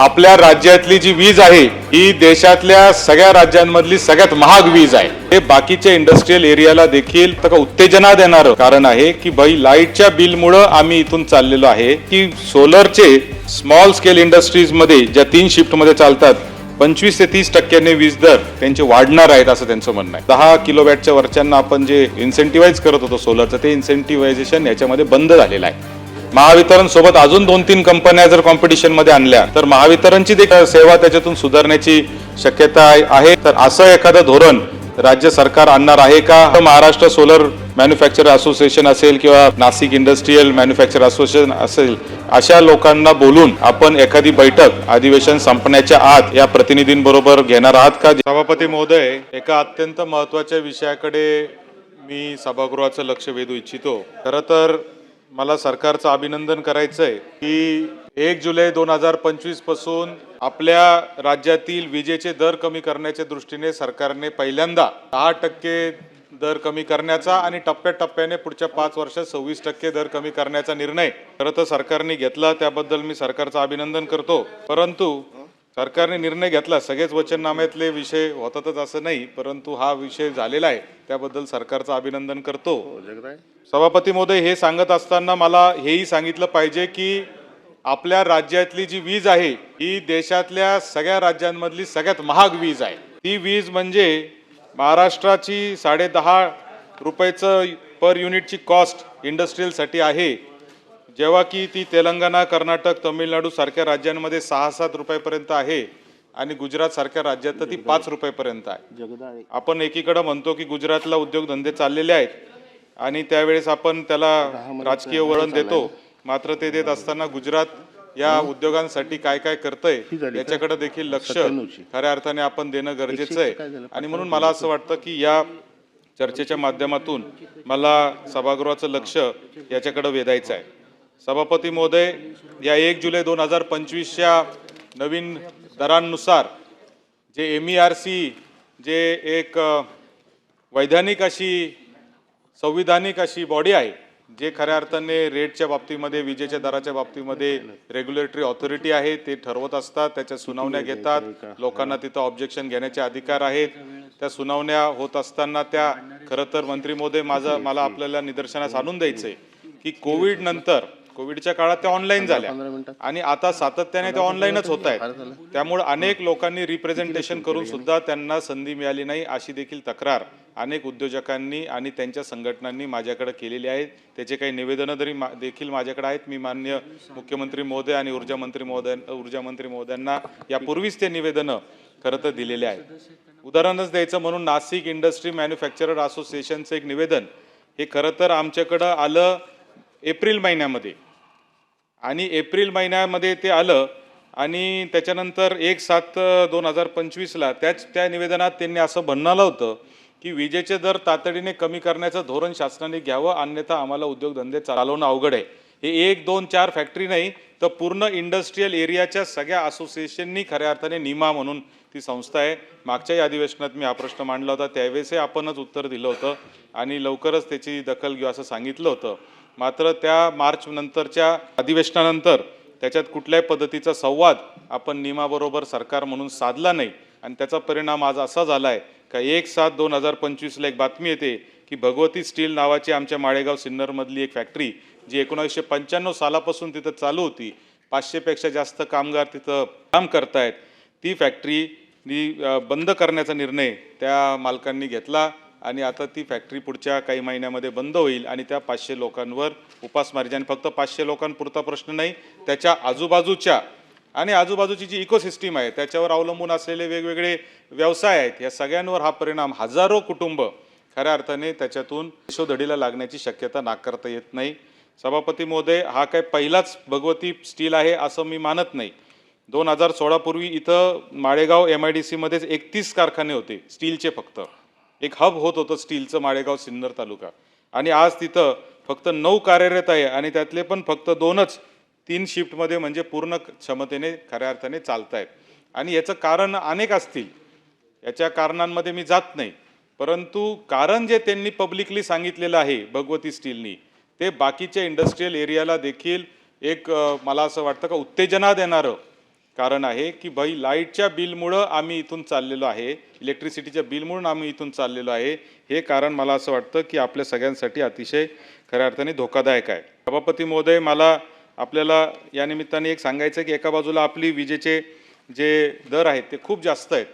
आपल्या राज्यातली जी वीज आहे ही देशातल्या सगळ्या राज्यांमधली सगळ्यात महाग वीज आहे. हे बाकीच्या इंडस्ट्रीयल एरियाला देखील का उत्तेजना देणारं कारण आहे की भाई लाईटच्या बिलमुळं आम्ही इथून चाललेलो आहे की सोलरचे स्मॉल स्केल इंडस्ट्रीजमध्ये ज्या तीन शिफ्टमध्ये चालतात पंचवीस ते तीस टक्क्याने वीज दर त्यांचे वाढणार आहेत असं त्यांचं म्हणणं आहे. दहा किलोवॅटच्या वरच्यांना आपण जे इन्सेंटिव्हाइज करत होतो सोलरचं ते इन्सेंटिव्हायझेशन याच्यामध्ये बंद झालेलं आहे. महावितरण सोबत अजून दोन तीन कंपन्या जर कॉम्पिटिशनमध्ये आणल्या तर महावितरणची देखील सेवा त्याच्यातून सुधारण्याची शक्यता आहे- आहे तर असं एखादं धोरण राज्य सरकार आणणार आहे का? महाराष्ट्र सोलर मॅन्युफॅक्चर असोसिएशन असेल किंवा नाशिक इंडस्ट्रीयल मॅन्युफॅक्चर असोसिएशन असेल अशा लोकांना बोलून आपण एखादी बैठक अधिवेशन संपण्याच्या आत या प्रतिनिधींबरोबर घेणार आहात का? सभापती महोदय एका अत्यंत महत्त्वाच्या विषयाकडे मी सभागृहाचं लक्ष वेधू इच्छितो. खरं तर मला सरकारचं अभिनंदन करायचं आहे की एक जुलै दोन हजार पंचवीसपासून आपल्या राज्यातील विजेचे दर कमी करण्याच्या दृष्टीने सरकारने पहिल्यांदा दहा टक्के दर कमी करण्याचा आणि टप्प्याटप्प्याने पुढच्या पाच वर्षात सव्वीस टक्के दर कमी करण्याचा निर्णय खरं तर सरकारने घेतला. त्याबद्दल मी सरकारचं अभिनंदन करतो. परंतु सरकारने निर्णय घेतला. सगळेच वचननाम्यातले विषय होतातच असं नाही परंतु हा विषय झालेला आहे. त्याबद्दल सरकारचं अभिनंदन करतो. सभापती महोदय हे सांगत असताना मला हेही सांगितलं पाहिजे की आपल्या राज्यातली जी वीज आहे ही देशातल्या सगळ्या राज्यांमधली सगळ्यात महाग वीज आहे. ती वीज म्हणजे महाराष्ट्राची साडे दहा रुपयाचं पर युनिटची कॉस्ट इंडस्ट्रीयलसाठी आहे. जेव्हा की ती तेलंगणा कर्नाटक तमिळनाडू सारख्या राज्यांमध्ये सहा सात रुपयापर्यंत आहे आणि गुजरात सारख्या राज्यात तर ती पाच रुपयापर्यंत आहे. आपण एकीकडे म्हणतो की गुजरातला उद्योगधंदे चाललेले आहेत आणि त्यावेळेस आपण त्याला राजकीय वळण देतो. मात्र ते देत असताना गुजरात या उद्योगांसाठी काय काय करतंय याच्याकडे देखील लक्ष खऱ्या अर्थाने आपण देणं गरजेचं आहे. आणि म्हणून मला असं वाटतं की या चर्चेच्या माध्यमातून मला सभागृहाचं लक्ष याच्याकडे वेधायचं आहे. सभापती महोदय या एक जुलै दोन हजार पंचवीसच्या नवीन दरांनुसार जे एम ई आर सी जे एक वैधानिक अशी संविधानिक अशी बॉडी आहे जे खऱ्या अर्थाने रेटच्या बाबतीमध्ये विजेच्या दराच्या बाबतीमध्ये रेग्युलेटरी ऑथॉरिटी आहे ते ठरवत असतात त्याच्या सुनावण्या घेतात लोकांना तिथं ऑब्जेक्शन घेण्याचे अधिकार आहेत. त्या सुनावण्या होत असताना त्या खरं तर मंत्री महोदय माझं मला आपल्याला निदर्शनास आणून द्यायचं आहे की कोविड नंतर कोविडच्या काळात त्या ऑनलाईन झाल्या. आणि आता सातत्याने त्या ऑनलाईनच होत आहेत. त्यामुळे अनेक लोकांनी रिप्रेझेंटेशन करून सुद्धा त्यांना संधी मिळाली नाही अशी देखील तक्रार अनेक उद्योजकांनी आणि त्यांच्या संघटनांनी माझ्याकडे केलेली आहे. त्याचे काही निवेदनं तरी मा- देखील माझ्याकडे आहेत. मी मान्य मुख्यमंत्री महोदय आणि ऊर्जा मंत्री महोदय ऊर्जा मंत्री महोदयांना यापूर्वीच ते निवेदनं खरं तर दिलेले आहेत. उदाहरणच द्यायचं म्हणून नाशिक इंडस्ट्री मॅन्युफॅक्चरर असोसिएशनचं एक निवेदन. हे खरं तर आमच्याकडं आलं. एप्रिल महिन्यामध्ये. आणि एप्रिल महिन्यामध्ये ते आलं आणि त्याच्यानंतर एक सात दोन हजार पंचवीसला त्याच त्या निवेदनात त्यांनी असं म्हणणं होतं की विजेचे दर तातडीने कमी करण्याचं धोरण शासनाने घ्यावं अन्यथा आम्हाला उद्योगधंदे चालवणं अवघड आहे. हे एक दोन चार फॅक्टरी नाही तर पूर्ण इंडस्ट्रीयल एरियाच्या सगळ्या असोसिएशननी खऱ्या अर्थाने निमा म्हणून ती संस्था आहे. मागच्याही अधिवेशनात मी हा प्रश्न मांडला होता त्यावेळेसही आपणच उत्तर दिलं होतं आणि लवकरच त्याची दखल घेऊ असं सांगितलं होतं. मात्र त्या मार्च नंतरच्या अधिवेशनानंतर त्याच्यात कुठल्याही पद्धतीचा संवाद आपण नियमाबरोबर सरकार म्हणून साधला नाही. आणि त्याचा परिणाम आज असा झाला आहे का एक सात दोन हजार पंचवीसला एक बातमी येते की भगवती स्टील नावाची आमच्या माळेगाव सिन्नरमधली एक फॅक्टरी जी एकोणीसशे पंच्याण्णव सालापासून तिथं चालू होती पाचशेपेक्षा जास्त कामगार तिथं काम करतायत. ती फॅक्टरी बंद करण्याचा निर्णय त्या मालकांनी घेतला. आणि आता ती फॅक्टरी पुढच्या काही महिन्यामध्ये बंद होईल आणि त्या पाचशे लोकांवर उपासमारीची आणि फक्त पाचशे लोकांपुरता प्रश्न नाही त्याच्या आजूबाजूच्या आणि आजूबाजूची जी इकोसिस्टीम आहे त्याच्यावर अवलंबून असलेले वेगवेगळे व्यवसाय आहेत या सगळ्यांवर हा परिणाम हजारो कुटुंब खऱ्या अर्थाने त्याच्यातून यशोधडीला लागण्याची शक्यता नाकारता येत नाही. सभापती महोदय हा काय पहिलाच भगवती स्टील आहे असं मी मानत नाही. दोन हजार सोळापूर्वी इथं माळेगाव एम आय डी सीमध्येच एकतीस कारखाने होते स्टीलचे फक्त. एक हब होत होतं स्टीलचं माळेगाव सिन्नर तालुका. आणि आज तिथं फक्त नऊ कार्यरत आहे आणि त्यातले पण फक्त दोनच तीन शिफ्टमध्ये म्हणजे पूर्ण क्षमतेने खऱ्या अर्थाने चालत आहेत आणि याचं कारण अनेक असतील. याच्या कारणांमध्ये मी जात नाही. परंतु कारण जे त्यांनी पब्लिकली सांगितलेलं आहे भगवती स्टीलनी ते बाकीच्या इंडस्ट्रीयल एरियाला देखील एक मला असं वाटतं का उत्तेजना देणारं कारण आहे की भाई लाईटच्या बिलमुळं आम्ही इथून चाललेलो आहे. इलेक्ट्रिसिटीच्या बिलमुळं आम्ही इथून चाललेलो आहे. हे कारण मला असं वाटतं की आपल्या सगळ्यांसाठी अतिशय खऱ्या अर्थाने धोकादायक आहे. सभापती महोदय मला आपल्याला या निमित्ताने एक सांगायचं की एका बाजूला आपली विजेचे जे दर आहेत ते खूप जास्त आहेत.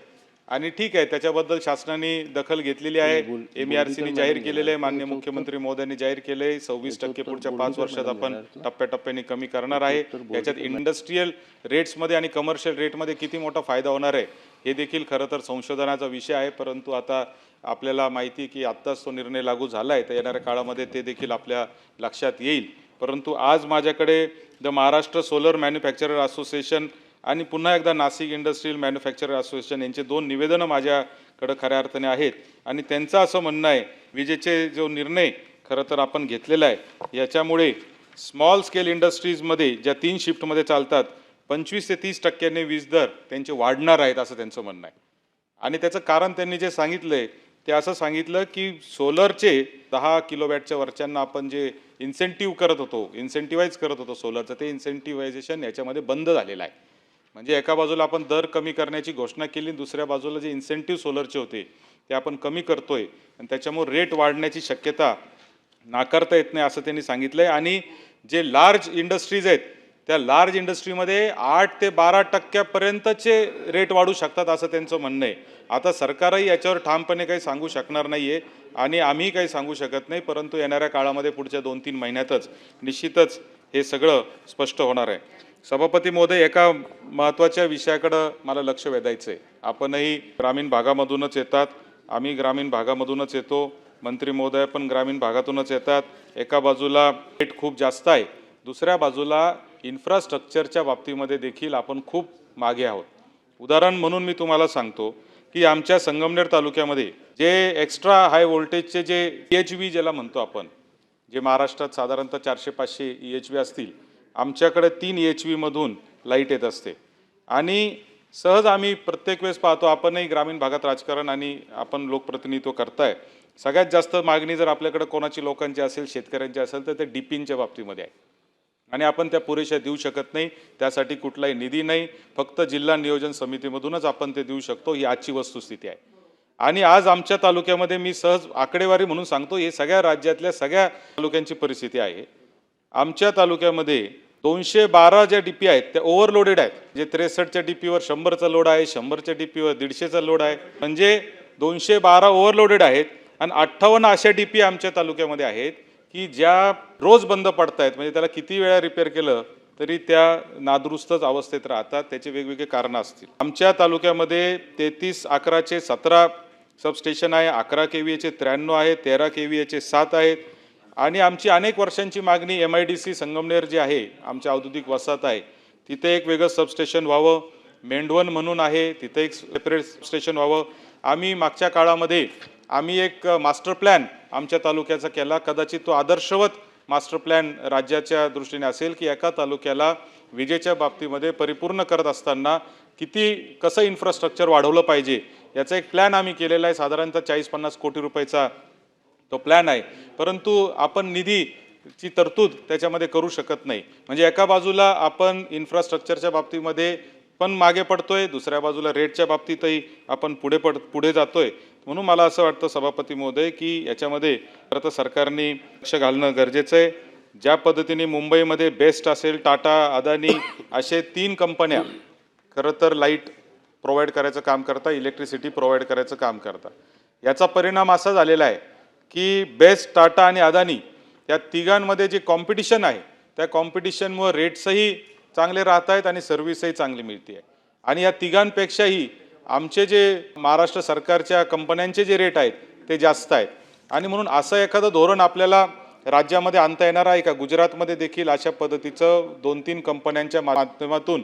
आणि ठीक आहे त्याच्याबद्दल शासनाने दखल घेतलेली आहे. एम आर सीने जाहीर केलेले आहे. मान्य मुख्यमंत्री महोदयांनी जाहीर केले सव्वीस टक्के पुढच्या पाच वर्षात आपण टप्प्याटप्प्याने कमी करणार आहे. याच्यात इंडस्ट्रीयल रेट्समध्ये आणि कमर्शियल रेटमध्ये किती मोठा फायदा होणार आहे हे देखील खरं तर संशोधनाचा विषय आहे. परंतु आता आपल्याला माहिती आहे की आत्ताच तो निर्णय लागू झाला आहे तर येणाऱ्या काळामध्ये ते देखील आपल्या लक्षात येईल. परंतु आज माझ्याकडे the Maharashtra solar manufacturer association आणि पुन्हा एकदा नाशिक इंडस्ट्रीयल मॅन्युफॅक्चरर असोसिएशन यांचे दोन निवेदनं माझ्याकडं खऱ्या अर्थाने आहेत. आणि त्यांचं असं म्हणणं आहे विजेचे जो निर्णय खरं तर आपण घेतलेला आहे याच्यामुळे स्मॉल स्केल इंडस्ट्रीजमध्ये ज्या तीन शिफ्टमध्ये चालतात पंचवीस ते तीस टक्क्यांनी वीज दर त्यांचे वाढणार आहेत असं त्यांचं म्हणणं आहे. आणि त्याचं कारण त्यांनी जे सांगितलं आहे ते असं सांगितलं की सोलरचे दहा किलोवॅटच्या वरच्यांना आपण जे इन्सेंटिव्ह करत होतो इन्सेंटिवाईज करत होतो सोलरचं ते इन्सेंटिवायझेशन याच्यामध्ये बंद झालेलं आहे. म्हणजे एका बाजूला आपण दर कमी करण्याची घोषणा केली दुसऱ्या बाजूला जे इन्सेंटिव्ह सोलरचे होते ते आपण कमी करतोय. आणि त्याच्यामुळे रेट वाढण्याची शक्यता नाकारता येत नाही असं त्यांनी सांगितलं आहे आणि जे लार्ज इंडस्ट्रीज आहेत त्या लार्ज इंडस्ट्रीमध्ये आठ ते बारा टक्क्यापर्यंतचे रेट वाढू शकतात असं त्यांचं म्हणणं आहे. आता सरकारही याच्यावर ठामपणे काही सांगू शकणार नाही आहे आणि आम्ही काही सांगू शकत नाही परंतु येणाऱ्या काळामध्ये पुढच्या दोन तीन महिन्यातच निश्चितच हे सगळं स्पष्ट होणार आहे. सभापती महोदय एका महत्त्वाच्या विषयाकडं मला लक्ष वेधायचं आहे आपणही ग्रामीण भागामधूनच येतात. आम्ही ग्रामीण भागामधूनच येतो. मंत्री महोदय पण ग्रामीण भागातूनच येतात. एका बाजूला रेट खूप जास्त आहे. दुसऱ्या बाजूला इन्फ्रास्ट्रक्चरच्या बाबतीमध्ये देखील आपण खूप मागे आहोत. उदाहरण म्हणून मी तुम्हाला सांगतो की आमच्या संगमनेर तालुक्यामध्ये जे एक्स्ट्रा हाय व्होल्टेजचे जे ई एच व्ही ज्याला म्हणतो आपण जे महाराष्ट्रात साधारणतः चारशे पाचशे ई एच व्ही असतील आमच्याकडे तीन एच व्हीमधून लाइट येत असते. आणि सहज आम्ही प्रत्येक वेळेस पाहतो आपणही ग्रामीण भागात राजकारण आणि आपण लोकप्रतिनिधित्व करताय. सगळ्यात जास्त मागणी जर आपल्याकडे कोणाची लोकांची असेल शेतकऱ्यांची असेल तर ते डिपिंगच्या बाबतीमध्ये आहे. आणि आपण त्या पुरेशा देऊ शकत नाही त्यासाठी कुठलाही निधी नाही फक्त जिल्हा नियोजन समितीमधूनच आपण ते देऊ शकतो ही आजची वस्तुस्थिती आहे. आणि आज आमच्या तालुक्यामध्ये मी सहज आकडेवारी म्हणून सांगतो हे सगळ्या राज्यातल्या सगळ्या तालुक्यांची परिस्थिती आहे. आमच्या तालुक्यामध्ये दोनशे बारा ज्या डी पी आहेत त्या ओव्हरलोडेड आहेत. जे त्रेसष्टच्या डी पीवर शंभरचा लोड आहे शंभरच्या डी पीवर दीडशेचा लोड आहे. म्हणजे दोनशे बारा ओव्हरलोडेड आहेत आणि अठ्ठावन्न अशा डी पी आमच्या तालुक्यामध्ये आहेत की ज्या रोज बंद पडत आहेत म्हणजे त्याला किती वेळा रिपेअर केलं तरी त्या नादुरुस्तच अवस्थेत राहतात. त्याचे वेगवेगळे कारणं असतील. आमच्या तालुक्यामध्ये तेहतीस अकराचे सतरा सबस्टेशन आहे. अकरा के व्ही एचे त्र्याण्णव आहे. तेरा के व्ही एचे सात आहेत. आणि आमची अनेक वर्षांची मागणी M I D C Sangamner जी आहे आमच्या औद्योगिक वसाहत आहे तिथे एक वेगळं सबस्टेशन व्हावं. मेंढवण म्हणून आहे तिथे एक सेपरेट स्टेशन व्हावं. आम्ही मागच्या काळामध्ये आम्ही एक मास्टर प्लॅन आमच्या तालुक्याचा केला. कदाचित तो आदर्शवत मास्टर प्लॅन राज्याच्या दृष्टीने असेल की एका तालुक्याला विजेच्या बाबतीमध्ये परिपूर्ण करत असताना किती कसं इन्फ्रास्ट्रक्चर वाढवलं पाहिजे याचा एक प्लॅन आम्ही केलेला आहे. साधारणतः चाळीस पन्नास कोटी रुपयाचा तो प्लॅन आहे. परंतु आपण निधीची तरतूद त्याच्यामध्ये करू शकत नाही. म्हणजे एका बाजूला आपण इन्फ्रास्ट्रक्चरच्या बाबतीमध्ये पण मागे पडतोय दुसऱ्या बाजूला रेटच्या बाबतीतही आपण पुढे पड पुढे जातोय. म्हणून मला असं वाटतं सभापती महोदय की याच्यामध्ये खरं तर सरकारने लक्ष घालणं गरजेचं आहे. ज्या पद्धतीने मुंबईमध्ये बेस्ट असेल टाटा अदानी असे तीन कंपन्या खरं तर लाइट प्रोव्हाइड करायचं काम करता इलेक्ट्रिसिटी प्रोव्हाइड करायचं काम करता. याचा परिणाम असा झालेला आहे की बेस्ट टाटा आणि अदानी या तिघांमध्ये जे कॉम्पिटिशन आहे त्या कॉम्पिटिशनमुळे रेट्सही चांगले राहत आहेत आणि सर्व्हिसही चांगली मिळते आहे आणि या तिघांपेक्षाही आमचे जे महाराष्ट्र सरकारच्या कंपन्यांचे जे रेट आहेत ते जास्त आहेत. आणि म्हणून असं एखादं धोरण आपल्याला राज्यामध्ये आणता येणार आहे का? गुजरातमध्ये देखील अशा पद्धतीचं दोन तीन कंपन्यांच्या माध्यमातून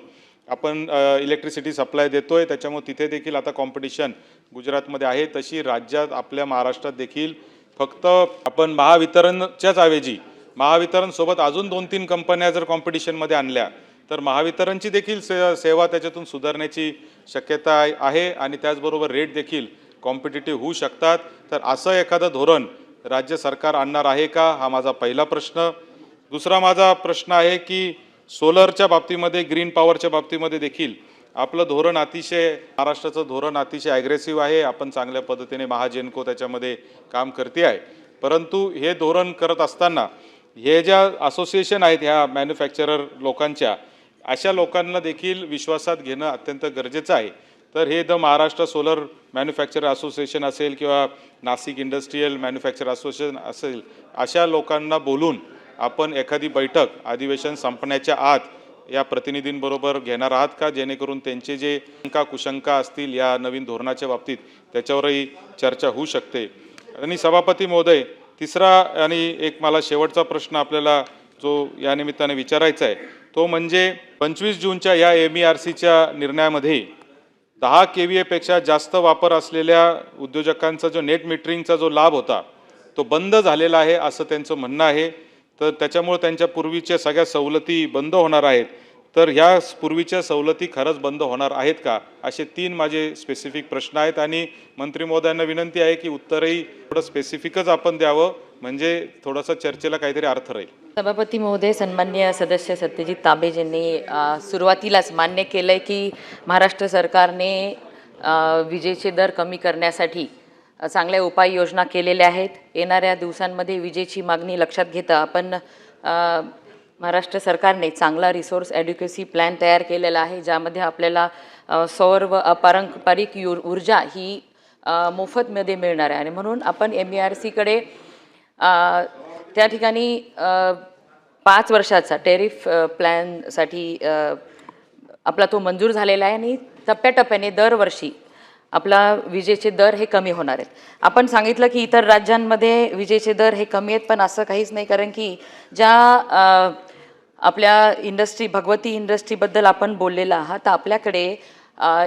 आपण इलेक्ट्रिसिटी सप्लाय देतो आहे त्याच्यामुळे तिथे देखील आता कॉम्पिटिशन गुजरातमध्ये आहे. तशी राज्यात आपल्या महाराष्ट्रात देखील फक्त आपण महावितरणच्याच ऐवजी महावितरण सोबत अजून दोन तीन कंपन्या जर कॉम्पिटिशनमध्ये आणल्या तर महावितरणची देखील से सेवा त्याच्यातून सुधारण्याची शक्यता आहे- आणि त्याचबरोबर रेट देखील कॉम्पिटेटिव्ह होऊ शकतात. तर असं एखादं धोरण राज्य सरकार आणणार आहे का? हा माझा पहिला प्रश्न. दुसरा माझा प्रश्न आहे की सोलरच्या बाबतीमध्ये ग्रीन पॉवरच्या बाबतीमध्ये देखील आपलं धोरण अतिशय महाराष्ट्राचं धोरण अतिशय ॲग्रेसिव्ह आहे. आपण चांगल्या पद्धतीने महाजेनको त्याच्यामध्ये काम करते आहे. परंतु हे धोरण करत असताना हे ज्या असोसिएशन आहेत ह्या मॅन्युफॅक्चरर लोकांच्या अशा लोकांना देखील विश्वासात घेणं अत्यंत गरजेचं आहे. तर हे the Maharashtra solar manufacture association असेल किंवा नाशिक इंडस्ट्रीयल मॅन्युफॅक्चर असोसिएशन असेल अशा लोकांना बोलून आपण एखादी बैठक अधिवेशन संपण्याच्या आत या प्रतिनिधींबरोबर घेणार आहात का? जेणेकरून त्यांचे जे शंका कुशंका असतील या नवीन धोरणाच्या बाबतीत त्याच्यावरही चर्चा होऊ शकते. आणि सभापती महोदय तिसरा आणि एक मला शेवटचा प्रश्न आपल्याला जो या निमित्ताने विचारायचा आहे तो म्हणजे पंचवीस जूनच्या या एम ई आर सीच्या निर्णयामध्ये दहा के व्ही एपेक्षा जास्त वापर असलेल्या उद्योजकांचा जो नेट मीटरिंगचा जो लाभ होता तो बंद झालेला आहे असं त्यांचं म्हणणं आहे. तर त्याच्यामुळे त्यांच्या पूर्वीच्या सगळ्या सवलती बंद होणार आहेत. तर ह्या पूर्वीच्या सवलती खरंच बंद होणार आहेत का? असे तीन माझे स्पेसिफिक प्रश्न आहेत आणि मंत्री महोदयांना विनंती आहे की उत्तरही थोडं स्पेसिफिकच आपण द्यावं. म्हणजे थोडंसं चर्चेला काहीतरी अर्थ राहील. सभापती महोदय सन्मान्य सदस्य सत्यजित तांबेज यांनी सुरुवातीलाच मान्य केलंय की महाराष्ट्र सरकारने विजेचे दर कमी करण्यासाठी चांगल्या उपाययोजना केलेल्या आहेत. येणाऱ्या दिवसांमध्ये विजेची मागणी लक्षात घेता आपण महाराष्ट्र सरकारने चांगला रिसोर्स ॲड्युकेसी प्लॅन तयार केलेला आहे ज्यामध्ये आपल्याला सौर व अपारंपरिक यु ऊर्जा ही मोफतमध्ये मिळणार आहे. आणि म्हणून आपण एम ई आर सीकडे त्या ठिकाणी पाच वर्षाचा टेरिफ प्लॅनसाठी आपला तो मंजूर झालेला आहे. आणि टप्प्याटप्प्याने दरवर्षी आपला विजेचे दर हे कमी होणार आहेत. आपण सांगितलं की इतर राज्यांमध्ये विजेचे दर हे कमी आहेत पण असं काहीच नाही कारण की ज्या आपल्या इंडस्ट्री भगवती इंडस्ट्रीबद्दल आपण बोललेला आहात तर आपल्याकडे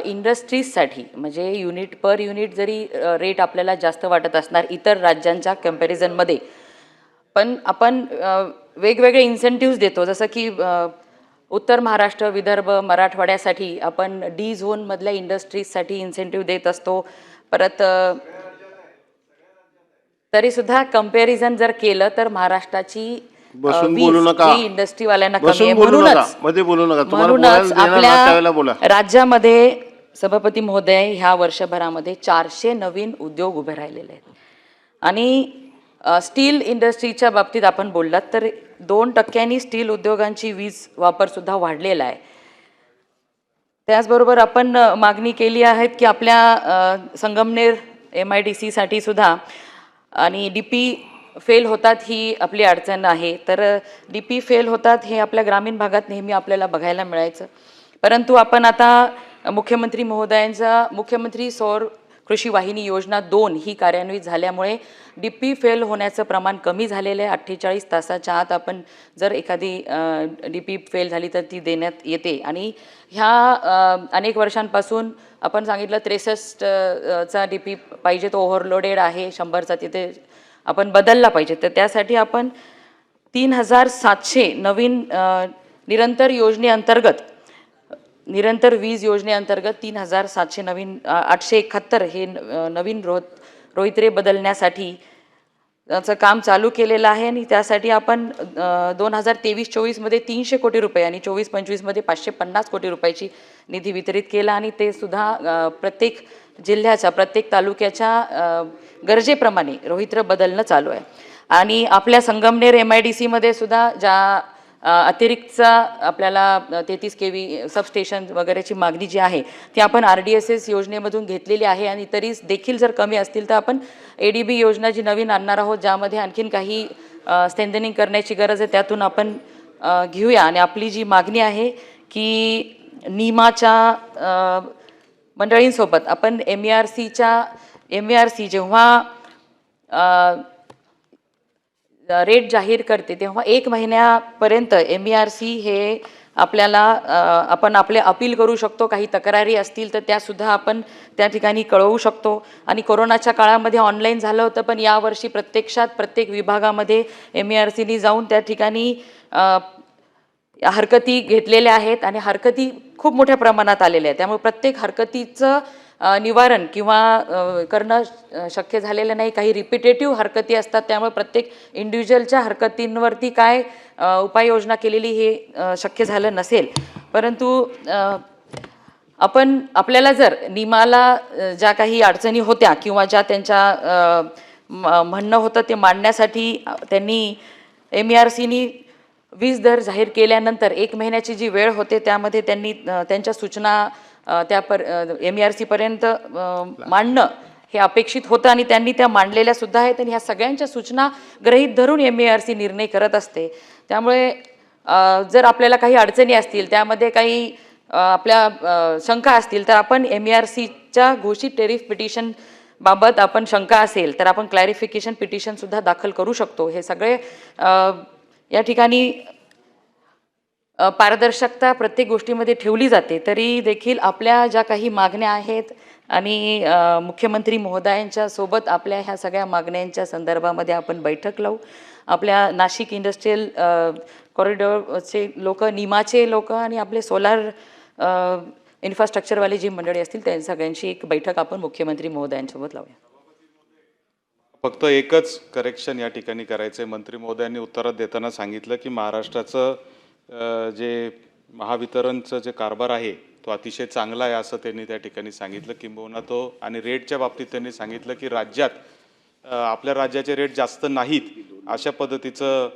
इंडस्ट्रीजसाठी म्हणजे युनिट पर युनिट जरी रेट आपल्याला जास्त वाटत असणार इतर राज्यांच्या कम्पॅरिझनमध्ये पण आपण वेगवेगळे इन्सेंटिव्ज देतो. जसं की उत्तर महाराष्ट्र विदर्भ मराठवाड्यासाठी आपण डी झोनमधल्या इंडस्ट्रीजसाठी इन्सेंटिव्ह देत असतो. परत तरीसुद्धा कंपॅरिझन जर केलं तर महाराष्ट्राची इंडस्ट्रीवाल्यांना. म्हणूनच. आपल्या राज्यामध्ये सभापती महोदय ह्या वर्षभरामध्ये चारशे नवीन उद्योग उभे राहिलेले आहेत. आणि स्टील इंडस्ट्रीच्या बाबतीत आपण बोललात तर दोन टक्क्यांनी स्टील उद्योगांची वीज वापरसुद्धा वाढलेला आहे. त्याचबरोबर आपण मागणी केली आहेत की आपल्या संगमनेर एम आय डी सीसाठी सुद्धा आणि डी पी फेल होतात ही आपली अडचण आहे. तर डी पी फेल होतात हे आपल्या ग्रामीण भागात नेहमी आपल्याला बघायला मिळायचं. परंतु आपण आता मुख्यमंत्री महोदयांचा मुख्यमंत्री सौर कृषी वाहिनी योजना दोन ही कार्यान्वित झाल्यामुळे डी पी फेल होण्याचं प्रमाण कमी झालेलं आहे. अठ्ठेचाळीस तासाच्या आत आपण जर एखादी डी पी फेल झाली तर ती देण्यात येते. आणि ह्या अनेक वर्षांपासून आपण सांगितलं त्रेसष्ट चा डी पी पाहिजे तो ओव्हरलोडेड आहे शंभरचा तिथे आपण बदलला पाहिजे. तर त्यासाठी आपण तीन हजार सातशे नवीन निरंतर योजनेअंतर्गत निरंतर वीज योजनेअंतर्गत तीन हजार सातशे नवीन आठशे एकाहत्तर हे न- नवीन रोहित रोहित्रे बदलण्यासाठी त्याचं काम चालू केलेलं आहे आणि त्यासाठी आपण दोन हजार तेवीस चोवीसमध्ये तीनशे कोटी रुपये आणि चोवीस पंचवीसमध्ये पाचशे पन्नास कोटी रुपयाची निधी वितरित केला आणि ते सुद्धा प्रत्येक जिल्ह्याच्या प्रत्येक तालुक्याच्या गरजेप्रमाणे रोहित्र बदलणं चालू आहे. आणि आपल्या संगमनेर एम आय डी सीमध्ये सुद्धा ज्या अतिरिक्तचा आपल्याला तेहतीस के व्ही सबस्टेशन वगैरेची मागणी जी आहे ती आपण आर डी एस एस योजनेमधून घेतलेली आहे आणि तरी देखील जर कमी असतील तर आपण ए डी बी योजना जी नवीन आणणार आहोत ज्यामध्ये आणखीन काही स्ट्रेंथनिंग करण्याची गरज आहे त्यातून आपण घेऊया. आणि आपली जी मागणी आहे की निमाच्या मंडळींसोबत आपण एम ई आर सीच्या एम ई आर सी जेव्हा रेट जाहीर करते तेव्हा एक महिन्यापर्यंत एम ई आर सी हे आपल्याला आपण आपले अपील करू शकतो. काही तक्रारी असतील तर त्यासुद्धा आपण त्या ठिकाणी कळवू शकतो. आणि कोरोनाच्या काळामध्ये ऑनलाईन झालं होतं पण यावर्षी प्रत्यक्षात प्रत्येक विभागामध्ये एम ई आर सीनी जाऊन त्या ठिकाणी हरकती घेतलेल्या आहेत. आणि हरकती खूप मोठ्या प्रमाणात आलेल्या आहेत. त्यामुळे प्रत्येक हरकतीचं निवारण किंवा करणं शक्य झालेलं नाही. काही रिपिटेटिव्ह हरकती असतात त्यामुळे प्रत्येक इंडिव्हिज्युअलच्या हरकतींवरती काय उपाययोजना केलेली हे शक्य झालं नसेल. परंतु आपण आपल्याला जर निमाला ज्या काही अडचणी होत्या किंवा ज्या त्यांच्या म- म्हणणं होतं ते मांडण्यासाठी त्यांनी एम ई आर सीनी वीज दर जाहीर केल्यानंतर एक महिन्याची जी वेळ होते त्यामध्ये त्यांनी त्यांच्या सूचना त्या पर एम ई आर सीपर्यंत मांडणं हे अपेक्षित होतं आणि त्यांनी त्या मांडलेल्या सुद्धा आहेत आणि ह्या सगळ्यांच्या सूचना ग्रहीत धरून एम आर सी निर्णय करत असते. त्यामुळे जर आपल्याला काही अडचणी असतील त्यामध्ये काही आपल्या शंका असतील तर आपण एम आर सीच्या घोषित टेरिफ पिटिशन बाबत आपण शंका असेल तर आपण क्लॅरिफिकेशन पिटिशनसुद्धा दाखल करू शकतो. हे सगळे या ठिकाणी पारदर्शकता प्रत्येक गोष्टीमध्ये ठेवली जाते तरी देखील आपल्या ज्या काही मागण्या आहेत आणि मुख्यमंत्री महोदयांच्या सोबत आपल्या ह्या सगळ्या मागण्यांच्या संदर्भामध्ये आपण बैठक लावू. आपल्या नाशिक इंडस्ट्रीयल कॉरिडॉरचे लोक निमाचे लोक आणि आपले सोलार इन्फ्रास्ट्रक्चरवाले जी मंडळी असतील त्या सगळ्यांची एक बैठक आपण मुख्यमंत्री महोदयांसोबत लावूया. फक्त एकच करेक्शन या ठिकाणी करायचं आहे मंत्री महोदयांनी उत्तरात देताना सांगितलं की महाराष्ट्राचं जे महावितरणचं जे कारभार आहे तो अतिशय चांगला आहे असं त्यांनी त्या ठिकाणी सांगितलं. किंबहुना तो आणि रेटच्या बाबतीत त्यांनी सांगितलं की राज्यात आपल्या राज्याचे रेट जास्त नाहीत अशा पद्धतीचं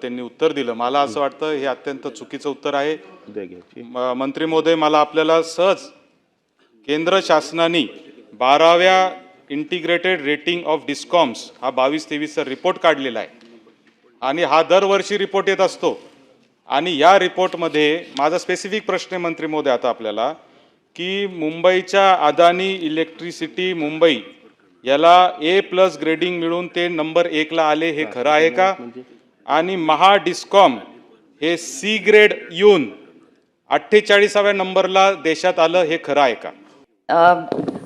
त्यांनी उत्तर दिलं. मला असं वाटतं हे अत्यंत चुकीचं उत्तर आहे. मंत्री महोदय मला आपल्याला सहज केंद्र शासनाने बाराव्या इंटिग्रेटेड रेटिंग ऑफ डिस्कॉम्स हा बावीस तेवीसचा रिपोर्ट काढलेला आहे. आणि हा दरवर्षी रिपोर्ट येत असतो. आणि या रिपोर्टमध्ये माझा स्पेसिफिक प्रश्न आहे मंत्री मोदी आता आपल्याला की मुंबईच्या अदानी इलेक्ट्रिसिटी मुंबई याला ए प्लस ग्रेडिंग मिळून ते नंबर एकला आले हे खरं आहे का? आणि महा डिस्कॉम हे सी ग्रेड येऊन अठ्ठेचाळीसाव्या नंबरला देशात आलं हे खरं आहे का?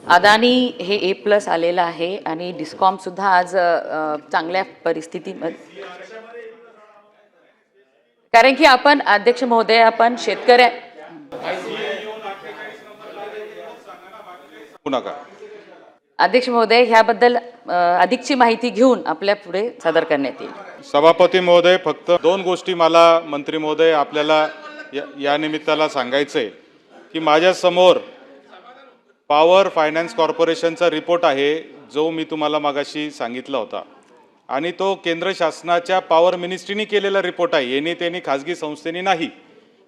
अदानी हे ए प्लस आलेलं आहे आणि डिस्कॉमसुद्धा आज चांगल्या परिस्थितीमध्ये कारण की आपण अध्यक्ष महोदय आपण शेतकऱ्या नका. अध्यक्ष महोदय ह्याबद्दल अधिकची माहिती घेऊन आपल्या पुढे सादर करण्यात येईल. सभापती महोदय फक्त दोन गोष्टी मला मंत्री महोदय आपल्याला या- या निमित्ताला सांगायचंय की माझ्यासमोर पॉवर फायनान्स कॉर्पोरेशनचा रिपोर्ट आहे जो मी तुम्हाला मागाशी सांगितला होता. आणि तो केंद्र शासनाच्या पॉवर मिनिस्ट्रीने केलेला रिपोर्ट आहे. येणे त्यांनी खाजगी संस्थेने नाही.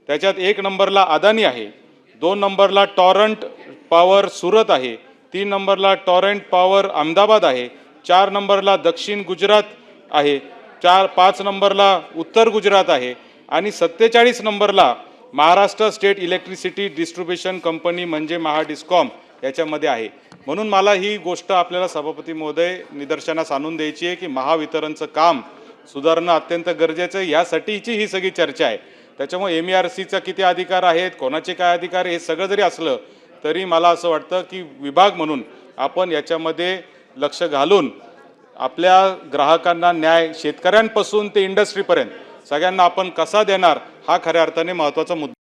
त्याच्यात एक नंबरला अदानी आहे. दोन नंबरला टॉरंट पॉवर सुरत आहे. तीन नंबरला टॉरंट पॉवर अहमदाबाद आहे. चार नंबरला दक्षिण गुजरात आहे. चार पाच नंबरला उत्तर गुजरात आहे. आणि सत्तेचाळीस नंबरला Maharashtra state electricity distribution company म्हणजे महाडिस्कॉम याच्यामध्ये आहे. म्हणून मला ही गोष्ट आपल्याला सभापती महोदय निदर्शनास आणून द्यायची आहे की महावितरणचं काम सुधारणं अत्यंत गरजेचं आहे. यासाठीची ही सगळी चर्चा आहे. त्याच्यामुळे एम ई आर सीचा किती अधिकार आहेत कोणाचे काय अधिकार हे सगळं जरी असलं तरी मला असं वाटतं की विभाग म्हणून आपण याच्यामध्ये लक्ष घालून आपल्या ग्राहकांना न्याय शेतकऱ्यांपासून ते इंडस्ट्रीपर्यंत सगळ्यांना आपण कसा देणार हा खऱ्या अर्थाने महत्त्वाचा मुद्दा